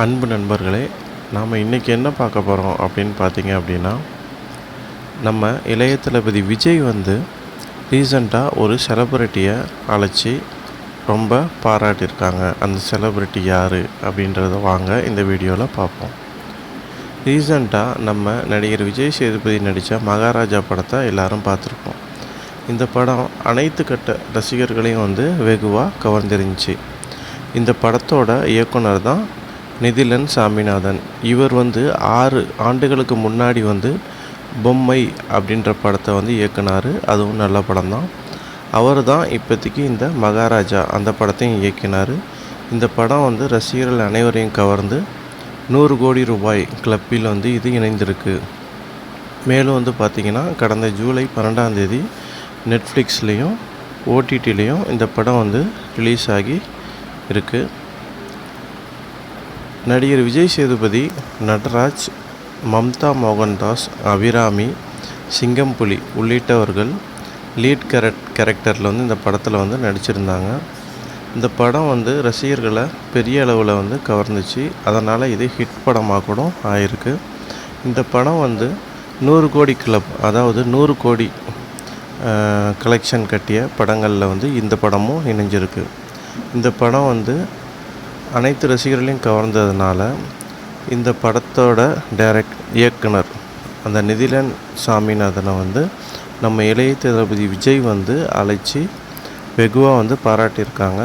அன்பு நண்பர்களே நாம் இன்றைக்கி என்ன பார்க்க போகிறோம் அப்படின்னு பார்த்தீங்க அப்படின்னா நம்ம இளைய தளபதி விஜய் வந்து ரீசண்டாக ஒரு செலப்ரிட்டியை அழைச்சி ரொம்ப பாராட்டியிருக்காங்க. அந்த செலப்ரிட்டி யார் அப்படின்றத வாங்க இந்த வீடியோவில் பார்ப்போம். ரீசண்டாக நம்ம நடிகர் விஜய் சேதுபதி நடித்த மகாராஜா படத்தை எல்லாரும் பார்த்துருப்போம். இந்த படம் அனைத்து கட்ட ரசிகர்களையும் வந்து வெகுவாக கவர்ந்திருந்துச்சு. இந்த படத்தோட இயக்குனர் தான் நிதிலன் சாமிநாதன். இவர் வந்து ஆறு ஆண்டுகளுக்கு முன்னாடி வந்து பொம்மை அப்படின்ற படத்தை வந்து இயக்குனார். அதுவும் நல்ல படம் தான் அவர் தான் இப்போதைக்கு இந்த மகாராஜா அந்த படத்தையும் இயக்கினார். இந்த படம் வந்து ரசிகர்கள் அனைவரையும் கவர்ந்து நூறு கோடி ரூபாய் கிளப்பில் வந்து இது இணைந்திருக்கு. மேலும் வந்து பார்த்திங்கன்னா கடந்த ஜூலை பன்னெண்டாம் தேதி நெட்ஃப்ளிக்ஸ்லேயும் ஓடிடிலையும் இந்த படம் வந்து ரிலீஸ் ஆகி இருக்குது நடிகர் விஜய் சேதுபதி நடராஜ் மம்தா மோகன்தாஸ் அபிராமி சிங்கம்புலி உள்ளிட்டவர்கள் லீட் கேரட் கேரக்டரில் வந்து இந்த படத்தில் வந்து நடிச்சிருந்தாங்க. இந்த படம் வந்து ரசிகர்களை பெரிய அளவில் வந்து கவர்ந்துச்சு. அதனால் இது ஹிட் படமாக கூட ஆயிருக்கு. இந்த படம் வந்து நூறு கோடி கிளப் அதாவது நூறு கோடி கலெக்ஷன் கட்டிய படங்களில் வந்து இந்த படமும் இணைஞ்சிருக்கு. இந்த படம் வந்து அனைத்து ரசிகர்களையும் கவர்ந்ததுனால இந்த படத்தோட டைரக்ட் இயக்குனர் அந்த நிதிலன் சாமிநாதனை வந்து நம்ம இளைய தளபதி விஜய் வந்து அழைச்சி வெகுவாக வந்து பாராட்டியிருக்காங்க.